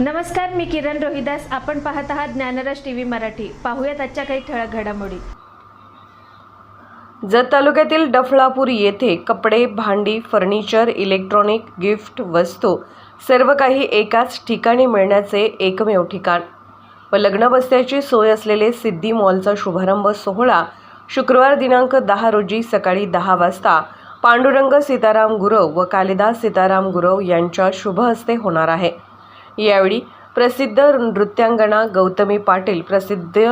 नमस्कार मी किरण रोहिदास. आपण पाहत आहात ज्ञानराज टी व्ही मराठी. पाहूयात आजच्या काही ठळक घडामोडी. जत तालुक्यातील डफळापूर येथे कपडे भांडी फर्निचर इलेक्ट्रॉनिक गिफ्ट वस्तू सर्व काही एकाच ठिकाणी मिळण्याचे एकमेव ठिकाण. व लग्नबस्त्याची सोय असलेले सिद्धी मॉलचा शुभारंभ सोहळा शुक्रवार दिनांक दहा रोजी सकाळी दहा वाजता पांडुरंग सीताराम गुरव व कालिदास सीताराम गुरव यांच्या शुभ हस्ते होणार आहे. यावेळी प्रसिद्ध नृत्यांगणा गौतमी पाटील प्रसिद्ध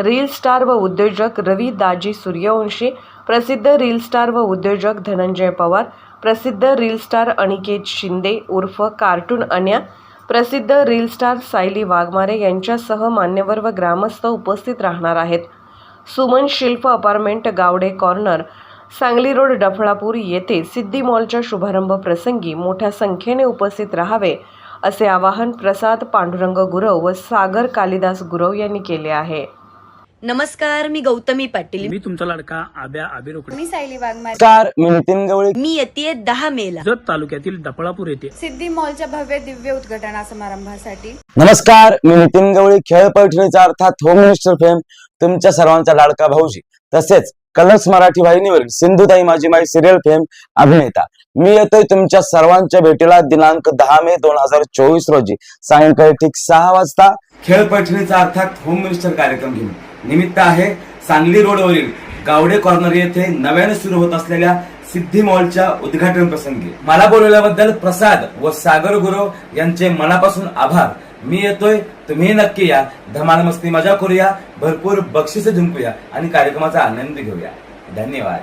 रील स्टार व उद्योजक रवी दाजी सूर्यवंशी प्रसिद्ध रील स्टार व उद्योजक धनंजय पवार प्रसिद्ध रील स्टार अनिकेत शिंदे उर्फ कार्टून अन्या प्रसिद्ध रील स्टार सायली वाघमारे यांच्यासह मान्यवर व ग्रामस्थ उपस्थित राहणार आहेत. Suman Shilp apartment Gawade corner Sangli road Daphlapur येथे सिद्धी मॉलच्या शुभारंभ प्रसंगी मोठ्या संख्येने उपस्थित राहावे असे आवाहन प्रसाद पांडुरंग गुरव व सागर कालिदास गुरव यांनी केले आहे. नमस्कार मी गौतमी पाटील. मी तुमचा लाडका आब्या आबी रोकडे मी सायली वाघमारे. नमस्कार मी नितीन गवळी. मी येते दहा मेला. जत तालुक्यातील डफळापूर येथे. सिद्धी मॉलच्या भव्य दिव्य उद्घाटना समारंभासाठी. नमस्कार मी नितीन गवळी खेळ पैठणीचा अर्थात होम मिनिस्टर फेम तुमच्या सर्वांचा लाडका भाऊजी. तसेच कलर्स मराठी वाहिनीवरील सिंधुताई माझी माई सिरियल फेम अभिनेता. मी येतोय तुमच्या सर्वांच्या भेटीला दिनांक दहा मे दोन हजार चोवीस रोजी. सायंकाळी ठीक सहा वाजता खेळ पैठणीचा अर्थात होम मिनिस्टर कार्यक्रम घेऊन. निमित्त आहे सांगली रोडवरील गावडे कॉर्नर येथे नव्याने सुरू होत असलेल्या सिद्धी मॉलच्या उद्घाटन प्रसंगी. मला बोलवल्याबद्दल प्रसाद व सागर गुरव यांचे मनापासून आभार. मी येतोय तुम्ही नक्की या. धमाल मस्ती मजा करूया. भरपूर बक्षिसे जिंकूया आणि कार्यक्रमाचा आनंद घेऊया. धन्यवाद.